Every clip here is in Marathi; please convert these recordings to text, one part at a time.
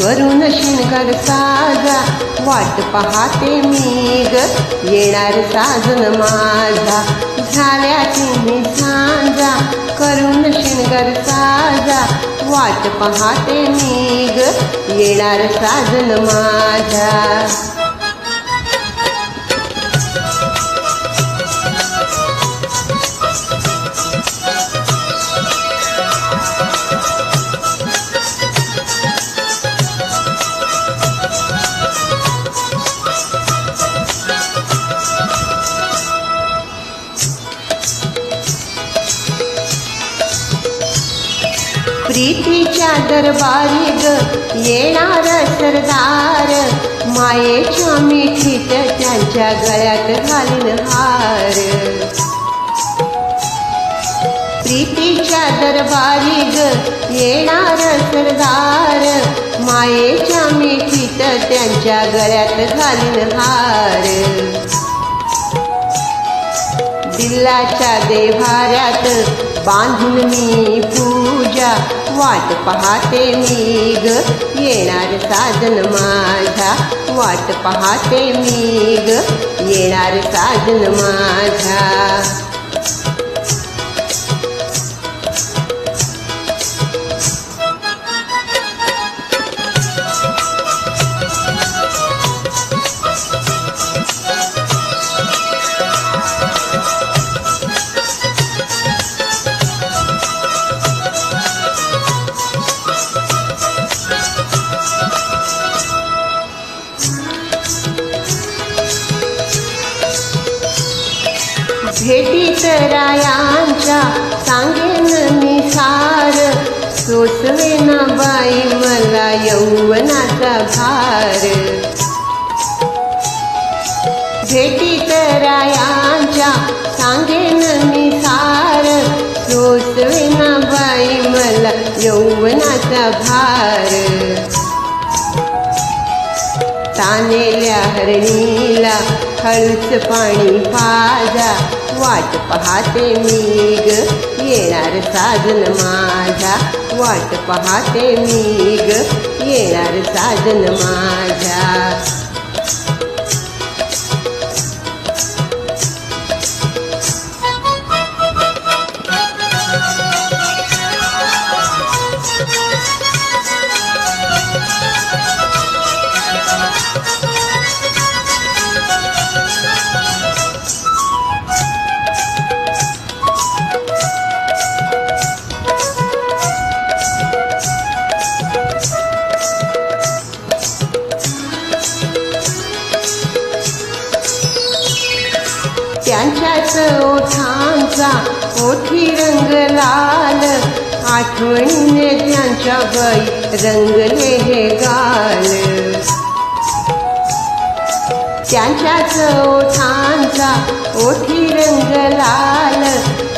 करून शिणगार साजा वाट पाहते मी ग येणार साजन माझा. झाल्या तुम्ही सांजा करून शिणगार साजा. वाट पाहते मी ग येणार साजन माझा. प्रीतीच्या दरबारी ग येणार सरदार. मायेच्या मिठीत त्यांच्या गळ्यात घालीन हार. प्रीतीच्या दरबारी ग येणार सरदार. मायेच्या मिठीत त्यांच्या गळ्यात घालीन हार. दिल्लाच्या देव्हाऱ्यात बांधून मी पूजा वाट पाहते मी ग. येणार साजन माझा वाट पाहते मी ग. येणार साजन माझा. भेटीत रायांच्या सांगेन मी सार सोसवे बाई मला यौवनाचा भार. भेटीत रायांच्या सांगेन मी सार सोसवे बाई मला यौवनाचा भार. तानेल्या हरणीला हळूच पाणी पाजा वाट पाहते मी ग येणार साजन माझा. वाट पाहते मी ग येणार साजन माझा. त्यांच्याच ओठांचा ओठी रंग लाल. आठवणीने त्यांच्या बाई रंगले हे गाल. त्यांच्याच ओठांचा ओठी रंग लाल.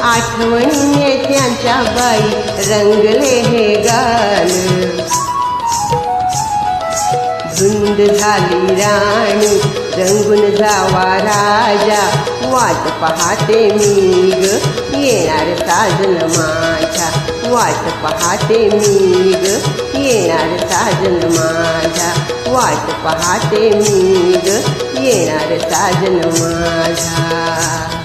आठवणीने त्यांच्या बाई रंगले हे गाल. धुंद झाली राणी रंगून जावा राजा. वाट पाहते मी ग. येणार साजन माझा वाट पाहते मी ग. येणार साजन माझा वाट पाहते मी ग. येणार साजन माझा